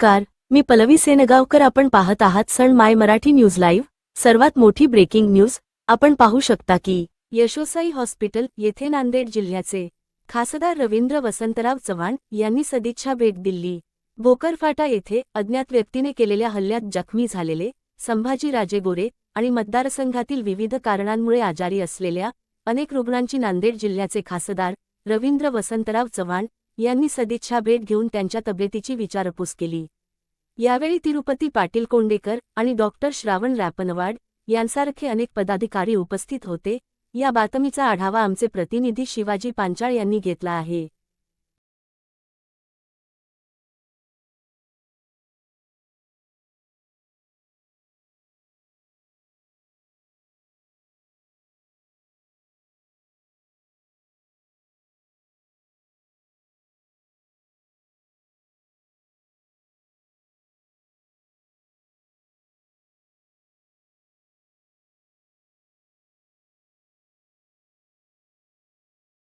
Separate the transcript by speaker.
Speaker 1: नमस्कार मी पलवी सेनगावकर आपण पाहत आहात सण माय मराठी न्यूज लाईव्ह. सर्वात मोठी ब्रेकिंग न्यूज आपण पाहू शकता की यशोसाई हॉस्पिटल येथे नांदेड जिल्ह्याचे खासदार रवींद्र वसंतराव चव्हाण यांनी सदिच्छा भेट दिली. भोकरफाटा येथे अज्ञात व्यक्तीने केलेल्या हल्ल्यात जखमी झालेले संभाजी राजे गोरे आणि मतदारसंघातील विविध कारणांमुळे आजारी असलेल्या अनेक रुग्णांची नांदेड जिल्ह्याचे खासदार रवींद्र वसंतराव चव्हाण यांनी सदिच्छा भेट घेऊन त्यांच्या तब्येतीची विचारपूस केली. यावेळी तिरुपती पाटील कोंडेकर आणि डॉक्टर श्रावण रॅपनवाड यांसारखे अनेक पदाधिकारी उपस्थित होते. या बातमीचा आढावा आमचे प्रतिनिधी शिवाजी पांचाळ यांनी घेतला आहे.